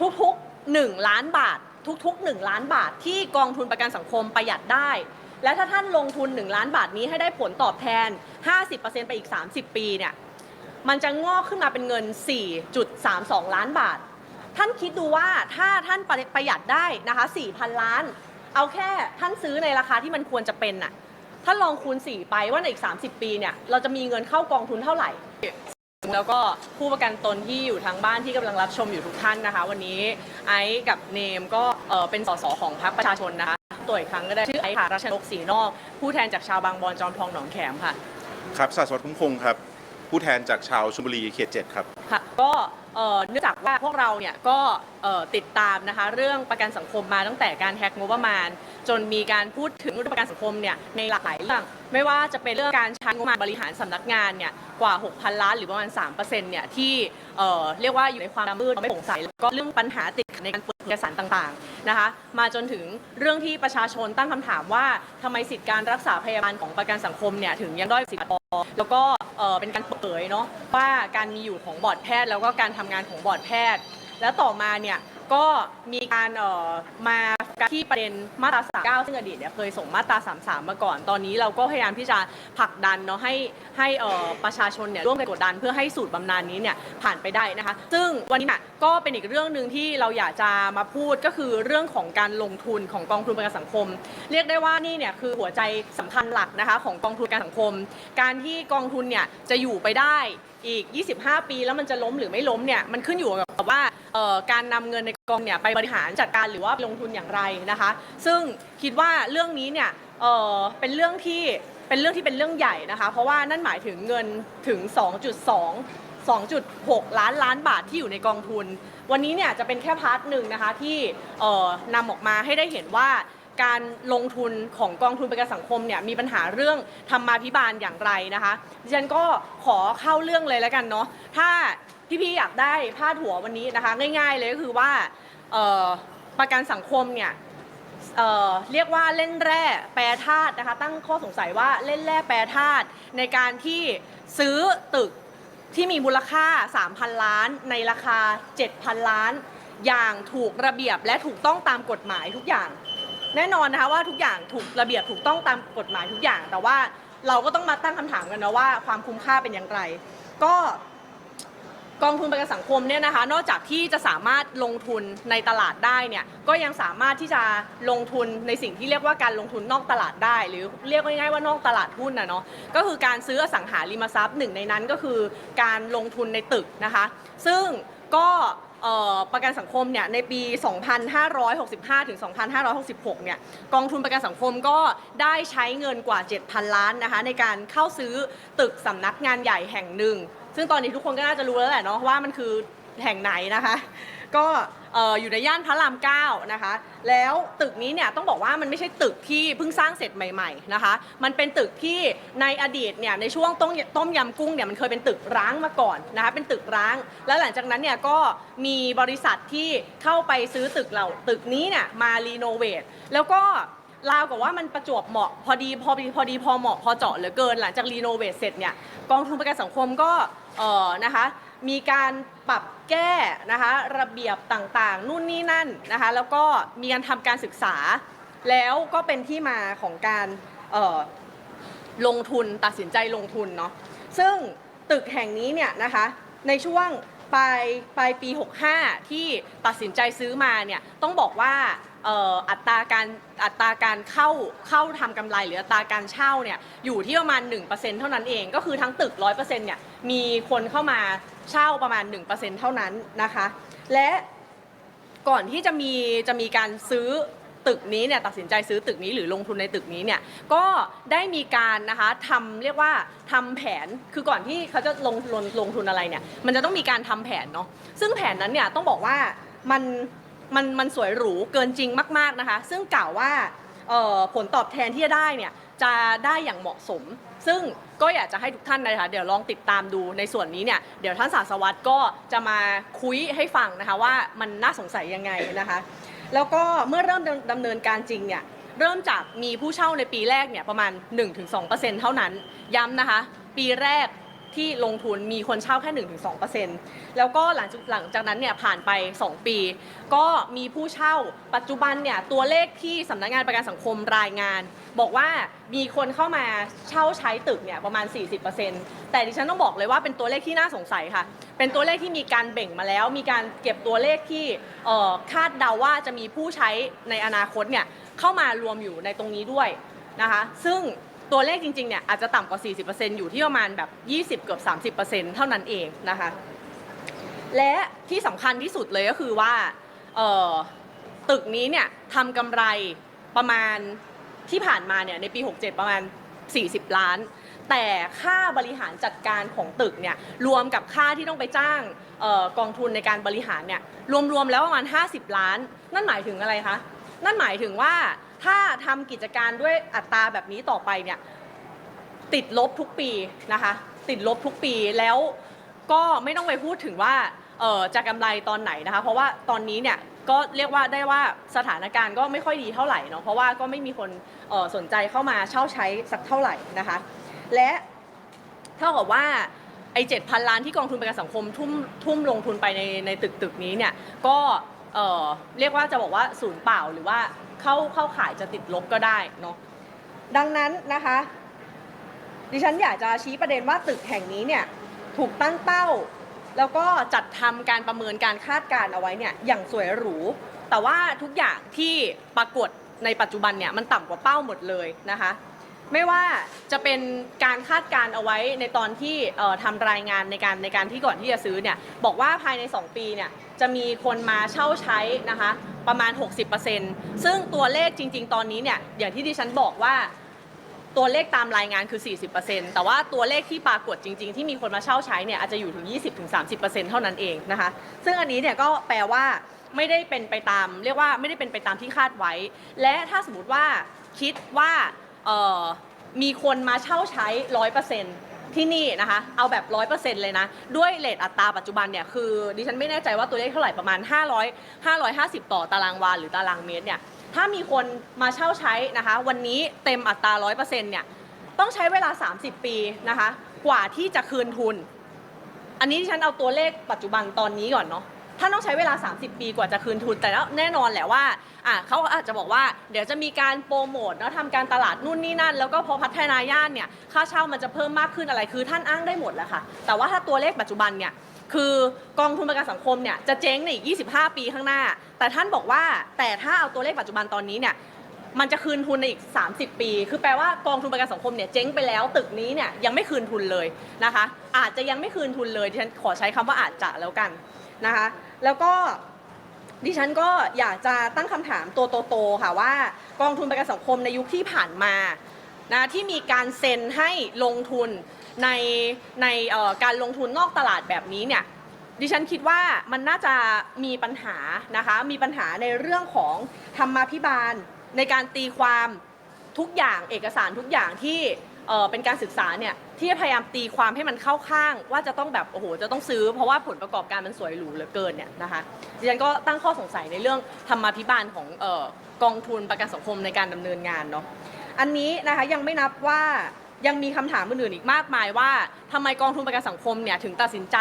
ทุกๆ 1 ล้านบาท ทุกๆ 1 ล้านบาทที่กองทุนประกันสังคมประหยัดได้ และถ้าท่านลงทุน 1 ล้านบาทนี้ให้ได้ผลตอบแทน 50%ไปอีก 30 ปีเนี่ยมันจะงอกขึ้นมาเป็นเงิน 4.32 ล้านบาท ท่านคิดดูว่าถ้าท่านประหยัดได้นะคะ 4,000 ล้าน เอาแค่ท่านซื้อในราคาที่มันควรจะเป็นน่ะถ้าลองคูณ 4 ไปว่าในอีก 30 ปีเนี่ยเราจะมีเงินเข้ากองทุนเท่าไหร่ แล้วก็ผู้ประกันตนที่อยู่ทางบ้านที่กำลังรับชมอยู่ทุกท่านนะคะ วันนี้ไอซ์กับเนมก็เอ่อเป็นสสของพรรคประชาชนนะคะตัวอีกครั้งก็ได้ชื่อไอซ์ค่ะรัชนกศรีนอก ผู้แทนจากชาวบางบอนจอมทองหนองแขมค่ะ ครับศาสวัสดิ์คุ้มคงครับ ผู้แทนจากชาวชลบุรีเขตเจ็ดครับ ค่ะก็ เอ่อเนื่องจากว่าพวกเราเนี่ยก็เอ่อติดตามนะคะเรื่องประกันสังคมมาตั้งแต่การแฮกงบประมาณ จนมีการพูดถึงเรื่องประกันสังคมเนี่ยในหลากหลายเรื่อง ไม่ว่าจะเป็นเรื่องการใช้งบประมาณบริหารสำนักงานเนี่ยกว่า 6,000 ล้านหรือประมาณ 3%เนี่ยที่เอ่อเรียกว่าอยู่ในความมืดไม่โปร่งใสแล้วก็เรื่องปัญหาติดขัดในการเปิดเอกสารต่างๆนะคะมาจนถึงเรื่องที่ประชาชนตั้งคำถามว่าทำไมสิทธิการรักษาพยาบาลของประกันสังคมเนี่ยถึงยังด้อยสิทธิพอ แล้วก็เอ่อเป็นการเปิดเผยเนาะว่าการมีอยู่ของบอร์ดแพทย์แล้วก็การทำงานของบอร์ดแพทย์แล้วต่อมาเนี่ย ก็มีการเอ่อมาโฟกัสที่ประเด็นมาตรา 39 ซึ่งอดีตเนี่ยเคยส่งมาตรา 33 มาก่อน ตอนนี้เราก็พยายามที่จะผลักดันเนาะให้ให้เอ่อประชาชนเนี่ยร่วมกันกดดันเพื่อให้สูตรบำนาญนี้เนี่ยผ่านไปได้นะคะ ซึ่งวันนี้น่ะก็เป็นอีกเรื่องหนึ่งที่เราอยากจะมาพูดก็คือเรื่องของการลงทุนของกองทุนประกันสังคม เรียกได้ว่านี่เนี่ยคือหัวใจสำคัญหลักนะคะของกองทุนประกันสังคม การที่กองทุนเนี่ยจะอยู่ไปได้อีก 25 ปีแล้วมันจะล้มหรือไม่ล้มเนี่ยมันขึ้นอยู่กับ ว่าเอ่อการนำเงินในกองเนี่ยไปบริหารจัดการหรือว่าลงทุนอย่างไรนะคะ ซึ่งคิดว่าเรื่องนี้เนี่ยเอ่อเป็นเรื่องที่เป็นเรื่องที่เป็นเรื่องใหญ่นะคะ เพราะว่านั่นหมายถึงเงินถึง 2.2 2.6 ล้านล้านบาทที่อยู่ในกองทุน วันนี้เนี่ยจะเป็นแค่พาร์ทหนึ่งนะคะที่เอ่อนำออกมาให้ได้เห็นว่าการลงทุนของกองทุนประกันสังคมเนี่ยมีปัญหาเรื่องธรรมาภิบาลอย่างไรนะคะดิฉันก็ขอเข้าเรื่องเลยแล้วกันเนาะถ้า พี่ๆอยากได้พาดหัววันนี้นะคะ ง่าย ๆ เลยก็คือว่าประกันสังคมเนี่ยเเรียกว่าเล่นแร่แปรธาตุนะคะ ตั้งข้อสงสัยว่าเล่นแร่แปรธาตุในการที่ซื้อตึกที่มีมูลค่า 3,000 ล้าน ในราคา 7,000 ล้าน อย่างถูกระเบียบและถูกต้องตามกฎหมายทุกอย่าง แน่นอนนะคะว่าทุกอย่างถูกระเบียบถูกต้องตามกฎหมายทุกอย่าง แต่ว่าเราก็ต้องมาตั้งคำถามกันนะว่าความคุ้มค่าเป็นอย่างไร ก็ กองทุนประกันสังคมเนี่ยนะคะ นอกจากที่จะสามารถลงทุนในตลาดได้เนี่ยก็ยังสามารถที่จะลงทุนในสิ่งที่เรียกว่าการลงทุนนอกตลาดได้ หรือเรียกง่ายๆว่านอกตลาดหุ้นนะเนาะก็คือการซื้ออสังหาริมทรัพย์หนึ่งในนั้นก็คือการลงทุนในตึกนะคะ ซึ่งก็ประกันสังคมเนี่ยในปี 2565 ถึง 2566 เนี่ยกองทุนประกันสังคมก็ได้ใช้เงินกว่า 7,000 ล้านนะคะในการเข้าซื้อตึกสำนักงานใหญ่แห่งหนึ่ง ซึ่งตอนนี้ทุกคนก็น่าจะรู้แล้วแหละเนาะว่ามันคือแห่งไหนนะคะ ก็เอ่ออยู่ในย่านพระรามเก้านะคะ แล้วตึกนี้เนี่ยต้องบอกว่ามันไม่ใช่ตึกที่เพิ่งสร้างเสร็จใหม่ๆนะคะ มันเป็นตึกที่ในอดีตเนี่ยในช่วงต้มต้มยำกุ้งเนี่ยมันเคยเป็นตึกร้างมาก่อนนะคะเป็นตึกร้าง แล้วหลังจากนั้นเนี่ยก็มีบริษัทที่เข้าไปซื้อตึกเราตึกนี้เนี่ยมารีโนเวทแล้วก็ ราวกับว่ามันประจวบเหมาะพอดีพอดีพอดีพอเหมาะพอเจาะเหลือเกิน หลังจากรีโนเวทเสร็จเนี่ยกองทุนประกันสังคมก็เอ่อนะคะมีการปรับแก้นะคะระเบียบต่างๆ นู่นนี่นั่นนะคะแล้วก็มีการทำการศึกษา แล้วก็เป็นที่มาของการเอ่อลงทุนตัดสินใจลงทุนเนาะซึ่งตึกแห่งนี้เนี่ยนะคะในช่วงปลายปลายปี 65 ที่ตัดสินใจซื้อมาเนี่ยต้องบอกว่า เอ่ออัตราการอัตราการเข้าเข้าทำกำไรหรืออัตราการเช่าเนี่ยอยู่ที่ประมาณ 1%เท่านั้นเอง ก็คือทั้งตึก 100%เนี่ยมีคนเข้ามาเช่าประมาณ 1%เท่านั้นนะคะ และก่อนที่จะมีจะมีการซื้อตึกนี้เนี่ยตัดสินใจซื้อตึกนี้หรือลงทุนในตึกนี้เนี่ยก็ได้มีการนะคะทำเรียกว่าทำแผนคือก่อนที่เขาจะลงลงลงทุนอะไรเนี่ยมันจะต้องมีการทำแผนเนาะซึ่งแผนนั้นเนี่ยต้องบอกว่ามัน มันมันสวยหรูเกินจริงมาก ๆนะคะ ซึ่งกล่าวว่าผลตอบแทนที่จะได้เนี่ยจะได้อย่างเหมาะสม ซึ่งก็อยากจะให้ทุกท่านนะคะเดี๋ยวลองติดตามดูในส่วนนี้เนี่ยเดี๋ยวท่านศาสวัตรก็จะมาคุยให้ฟังนะคะว่ามันน่าสงสัยยังไงนะคะ แล้วก็เมื่อเริ่มดำเนินการจริงเนี่ยเริ่มจากมีผู้เช่าในปีแรกเนี่ยประมาณ 1-2%เท่านั้นย้ำนะคะ ปีแรก ที่ลงทุนมีคนเช่าแค่ 1-2%แล้วก็หลังจากหลังจากนั้นเนี่ยผ่านไป 2 ปี ก็มีผู้เช่าปัจจุบันเนี่ยตัวเลขที่สำนักงานประกันสังคมรายงาน บอกว่ามีคนเข้ามาเช่าใช้ตึกเนี่ยประมาณ 40%แต่ดิฉันต้องบอกเลยว่าเป็นตัวเลขที่น่าสงสัยค่ะ เป็นตัวเลขที่มีการเบ่งมาแล้ว มีการเก็บตัวเลขที่คาดเดาว่าจะมีผู้ใช้ในอนาคตเนี่ยเข้ามารวมอยู่ในตรงนี้ด้วยนะคะ ซึ่ง ตัวเลขจริงๆเนี่ยอาจจะต่ำกว่า 40%อยู่ที่ประมาณแบบ 20 เกือบ 30%เท่านั้นเองนะคะ และที่สำคัญที่สุดเลยก็คือว่าตึกนี้เนี่ยทำกำไรประมาณที่ผ่านมาเนี่ยในปี 67 ประมาณ 40 ล้าน แต่ค่าบริหารจัดการของตึกเนี่ยรวมกับค่าที่ต้องไปจ้างออกองทุนในการบริหารเนี่ยรวมๆแล้วประมาณ 50 ล้าน นั่นหมายถึงอะไรคะ นั่นหมายถึงว่า ถ้าทำกิจการด้วยอัตราแบบนี้ต่อไปเนี่ยติดลบทุกปีนะคะ ติดลบทุกปีแล้วก็ไม่ต้องไปพูดถึงว่าเออจะกำไรตอนไหนนะคะ เพราะว่าตอนนี้เนี่ยก็เรียกว่าได้ว่าสถานการณ์ก็ไม่ค่อยดีเท่าไหร่เนาะเพราะว่าก็ไม่มีคนเอ่อสนใจเข้ามาเช่าใช้สักเท่าไหร่นะคะ และเท่ากับว่าไอ้เจ็ดพันล้านที่กองทุนประกันสังคมทุ่มทุ่มลงทุนไปในในตึกตึกนี้เนี่ยก็ เอ่อเรียกว่าจะบอกว่าศูนย์เปล่าหรือว่าเข้าเข้าขายจะติดลบก็ได้เนาะดังนั้นนะคะ ดิฉันอยากจะชี้ประเด็นว่าตึกแห่งนี้เนี่ยถูกตั้งเป้า แล้วก็จัดทำการประเมินการคาดการณ์เอาไว้เนี่ยอย่างสวยหรู แต่ว่าทุกอย่างที่ปรากฏในปัจจุบันเนี่ยมันต่ำกว่าเป้าหมดเลยนะคะ ไม่ว่าจะเป็นการคาดการเอาไว้ในตอนที่เอ่อทำรายงานในการในการที่ก่อนที่จะซื้อเนี่ยบอกว่าภายใน 2 ปีเนี่ยจะมีคนมาเช่าใช้นะคะประมาณ 60%ซึ่งตัวเลขจริง ๆ ตอนนี้เนี่ยอย่างที่ดิฉันบอกว่าตัวเลขตามรายงานคือ 40%แต่ว่าตัวเลขที่ปรากฏจริง ๆ ที่มีคนมาเช่าใช้เนี่ยอาจจะอยู่ถึง 20-30%เท่านั้นเองนะคะซึ่งอันนี้เนี่ยก็แปลว่าไม่ได้เป็นไปตาม เรียกว่าไม่ได้เป็นไปตามที่คาดไว้ และถ้าสมมติว่าคิดว่า เอ่อมีคนมาเช่าใช้100%ที่นี่นะคะ เอาแบบ100%เปอร์เซ็นเลยนะ ด้วยเลทอัตราปัจจุบันเนี่ย คือดิฉันไม่แน่ใจว่าตัวเลขเท่าไหร่ประมาณ 500 550 ต่อตารางวาหรือตารางเมตรเนี่ย ถ้ามีคนมาเช่าใช้นะคะ วันนี้เต็มอัตรา100%เปอร์เซ็นเนี่ย ต้องใช้เวลา 30 ปีนะคะ กว่าที่จะคืนทุน อันนี้ที่ฉันเอาตัวเลขปัจจุบันตอนนี้ก่อนเนาะ ถ้าต้องใช้เวลา 30 ปีกว่าจะคืนทุน แต่แล้วแน่นอนแหละว่าอะเขาอาจจะบอกว่าเดี๋ยวจะมีการโปรโมทเนาะทำการตลาดนู่นนี่นั่น แล้วก็พอพัฒนาย่านเนี่ยค่าเช่ามันจะเพิ่มมากขึ้นอะไรคือท่านอ้างได้หมดแหละค่ะ แต่ว่าถ้าตัวเลขปัจจุบันเนี่ยคือกองทุนประกันสังคมเนี่ยจะเจ๊งในอีก 25 ปีข้างหน้า แต่ท่านบอกว่าแต่ถ้าเอาตัวเลขปัจจุบันตอนนี้เนี่ยมันจะคืนทุนในอีก 30 ปี คือแปลว่ากองทุนประกันสังคมเนี่ยเจ๊งไปแล้วตึกนี้เนี่ยยังไม่คืนทุนเลยนะคะ อาจจะยังไม่คืนทุนเลยฉันขอใช้คำว่าอาจจะแล้วกันนะคะ แล้วก็ดิฉันก็อยากจะตั้งคำถามตัวโตๆค่ะว่ากองทุนประกันสังคมในยุคที่ผ่านมานะที่มีการเซ็นให้ลงทุนในในการลงทุนนอกตลาดแบบนี้เนี่ยดิฉันคิดว่ามันน่าจะมีปัญหานะคะมีปัญหาในเรื่องของธรรมาภิบาลในการตีความทุกอย่างเอกสารทุกอย่างที่ เอ่อเป็นการศึกษาเนี่ยที่พยายามตีความให้มันเข้าข้าง ว่าจะต้องแบบโอ้โหจะต้องซื้อ เพราะว่าผลประกอบการมันสวยหรูเหลือเกินเนี่ยนะคะดิฉันก็ตั้งข้อสงสัยในเรื่องธรรมาภิบาลของเออกองทุนประกันสังคมในการดำเนินงานเนาะอันนี้นะคะยังไม่นับว่ายังมีคำถามอื่นๆอีกมากมายว่าทำไมกองทุนประกันสังคมเนี่ยถึงตัดสินใจ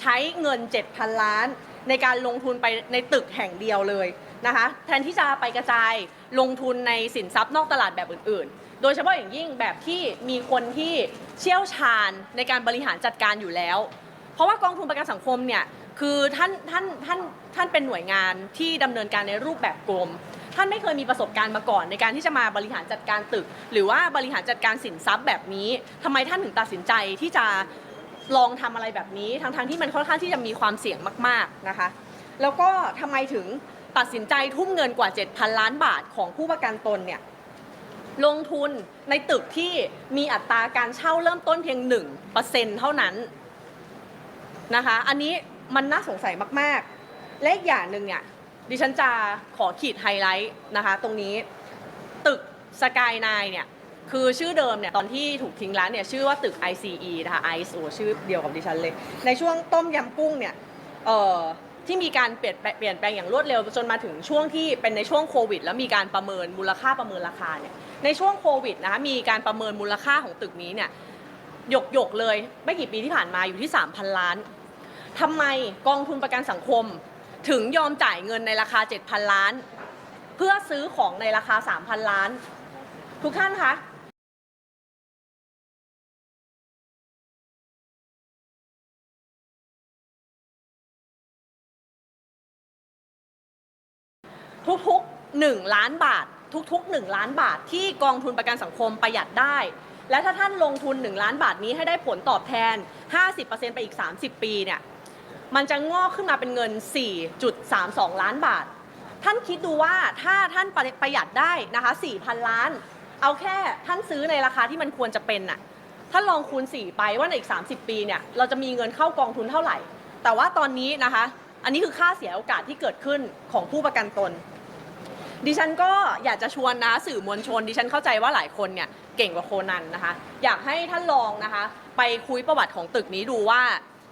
ใช้เงิน 7,000 ล้าน ในการลงทุนไปในตึกแห่งเดียวเลย นะคะแทนที่จะไปกระจายลงทุนในสินทรัพย์นอกตลาดแบบอื่น ๆ โดยเฉพาะอย่างยิ่งแบบที่มีคนที่เชี่ยวชาญในการบริหารจัดการอยู่แล้ว เพราะว่ากองทุนประกันสังคมเนี่ยคือท่านท่านท่านท่านเป็นหน่วยงานที่ดำเนินการในรูปแบบกรมท่านไม่เคยมีประสบการณ์มาก่อนในการที่จะมาบริหารจัดการตึก หรือว่าบริหารจัดการสินทรัพย์แบบนี้ทำไมท่านถึงตัดสินใจที่จะลองทำอะไรแบบนี้ทั้งๆที่มันค่อนข้างที่จะมีความเสี่ยงมาก ๆนะคะ แล้วก็ทำไมถึง ตัดสินใจทุ่มเงินกว่า 7,000 ล้านบาทของผู้ประกันตนเนี่ยลงทุนในตึกที่มีอัตราการเช่าเริ่มต้นเพียง 1%เท่านั้นนะคะ อันนี้มันน่าสงสัยมาก ๆ และอีกอย่างหนึ่งเนี่ยดิฉันจะขอขีดไฮไลท์นะคะตรงนี้ตึกสกายนเนี่ยคือชื่อเดิมเนี่ยตอนที่ถูกทิ้งร้านเนี่ยชื่อว่าตึก ICE นะคะ ICE โอชื่อเดียวกับดิฉันเลย ในช่วงต้มยำกุ้งเนี่ยเอ่อ ที่มีการเปลี่ยนแปลงเปลี่ยนแปลงอย่างรวดเร็วจนมาถึงช่วงที่เป็นในช่วงโควิด แล้วมีการประเมินมูลค่าประเมินราคาเนี่ยในช่วงโควิดนะคะมีการประเมินมูลค่าของตึกนี้เนี่ยหยกหยกเลยไม่กี่ปีที่ผ่านมาอยู่ที่ 3,000 ล้านทำไมกองทุนประกันสังคม ถึงยอมจ่ายเงินในราคา 7,000 ล้าน เพื่อซื้อของในราคา 3,000 ล้าน ทุกท่านคะ ทุกๆ 1 ล้านบาท ทุก ๆ 1 ล้านบาท ที่กองทุนประกันสังคมประหยัดได้ และถ้าท่านลงทุน 1 ล้านบาทนี้ให้ได้ผลตอบแทน 50%ไปอีก 30 ปีเนี่ยมันจะงอกขึ้นมาเป็นเงิน 4.32 ล้านบาท ท่านคิดดูว่าถ้าท่านประประหยัดได้นะคะ4,000 ล้าน เอาแค่ท่านซื้อในราคาที่มันควรจะเป็นน่ะท่านลองคูณ 4 ไปว่าในอีก 30 ปีเนี่ยเราจะมีเงินเข้ากองทุนเท่าไหร่ แต่ว่าตอนนี้นะคะ อันนี้คือค่าเสียโอกาสที่เกิดขึ้นของผู้ประกันตน ดิฉันก็อยากจะชวนนะสื่อมวลชน ดิฉันเข้าใจว่าหลายคนเนี่ยเก่งกว่าโคนันนะคะ อยากให้ท่านลองนะคะ ไปคุยประวัติของตึกนี้ดูว่า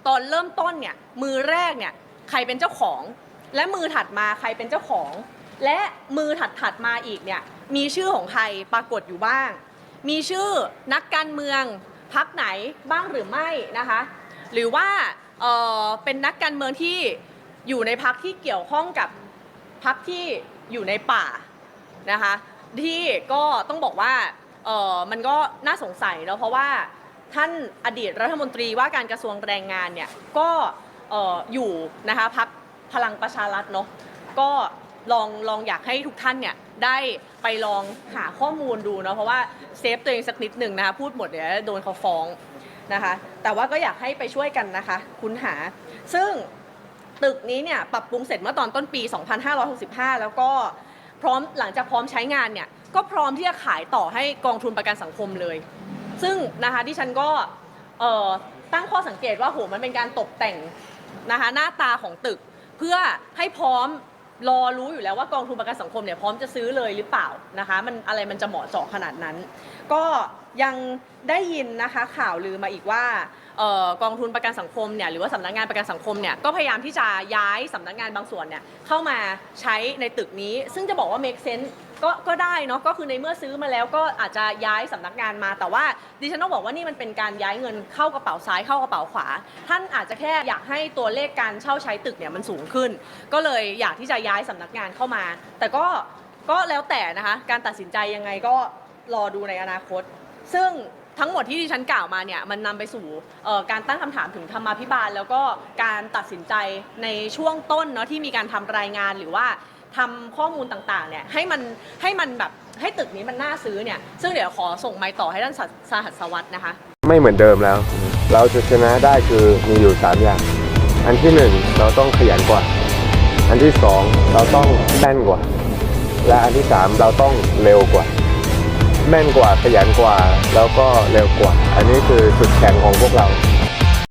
ตอนเริ่มต้นเนี่ยมือแรกเนี่ยใครเป็นเจ้าของ และมือถัดมาใครเป็นเจ้าของ และมือถัดถัดมาอีกเนี่ยมีชื่อของใครปรากฏอยู่บ้าง มีชื่อนักการเมืองพักไหนบ้างหรือไม่นะคะ หรือว่าเออเป็นนักการเมืองที่อยู่ในพักที่เกี่ยวข้องกับพักที่ อยู่ในป่านะคะ ที่ก็ต้องบอกว่าเออมันก็น่าสงสัยเนาะเพราะว่าท่านอดีตรัฐมนตรีว่าการกระทรวงแรงงานเนี่ยก็เอออยู่นะคะพักพลังประชารัฐเนาะก็ลองลองอยากให้ทุกท่านเนี่ยได้ไปลองหาข้อมูลดูเนาะเพราะว่าเซฟตัวเองสักนิดหนึ่งนะคะพูดหมดเดี๋ยวโดนเขาฟ้องนะคะแต่ว่าก็อยากให้ไปช่วยกันนะคะ คุณหาซึ่ง ตึกนี้เนี่ยปรับปรุงเสร็จเมื่อตอนต้นปี 2565 แล้วก็พร้อมหลังจากพร้อมใช้งานเนี่ยก็พร้อมที่จะขายต่อให้กองทุนประกันสังคมเลย ซึ่งนะคะที่ฉันก็ตั้งข้อสังเกตว่าโหมันเป็นการตกแต่งนะคะหน้าตาของตึก เพื่อให้พร้อมรอรู้อยู่แล้วว่ากองทุนประกันสังคมเนี่ยพร้อมจะซื้อเลยหรือเปล่านะคะมันอะไรมันจะเหมาะเจาะขนาดนั้น ก็ยังได้ยินนะคะข่าวลือมาอีกว่า เอ่อกองทุนประกันสังคมเนี่ยหรือว่าสำนักงานประกันสังคมเนี่ยก็พยายามที่จะย้ายสำนักงานบางส่วนเนี่ยเข้ามาใช้ในตึกนี้ ซึ่งจะบอกว่า make sense ก็ก็ได้เนาะก็คือในเมื่อซื้อมาแล้วก็อาจจะย้ายสำนักงานมา แต่ว่าดิฉันต้องบอกว่านี่มันเป็นการย้ายเงินเข้ากระเป๋าซ้ายเข้ากระเป๋าขวา ท่านอาจจะแค่อยากให้ตัวเลขการเช่าใช้ตึกเนี่ยมันสูงขึ้น ก็เลยอยากที่จะย้ายสำนักงานเข้ามา แต่ก็ก็แล้วแต่นะคะการตัดสินใจยังไงก็รอดูในอนาคต ซึ่ง ทั้งหมดที่ดิฉันกล่าวมาเนี่ยมันนำไปสู่เอ่อการตั้งคำถามถึงธรรมาภิบาล แล้วก็การตัดสินใจในช่วงต้นเนาะที่มีการทำรายงานหรือว่าทำข้อมูลต่างๆเนี่ยให้มันให้มันแบบให้ตึกนี้มันน่าซื้อเนี่ยซึ่งเดี๋ยวขอส่งไมค์ต่อให้ท่านสสหัสวัสด์นะคะ ไม่เหมือนเดิมแล้ว เราจะชนะได้คือมีอยู่ 3 อย่าง อันที่ 1 เราต้องขยันกว่า อันที่ 2 เราต้องแม่นกว่า และอันที่ 3 เราต้องเร็วกว่า แม่นกว่าขยันกว่า แล้วก็เร็วกว่า อันนี้คือจุดแข็งของพวกเรา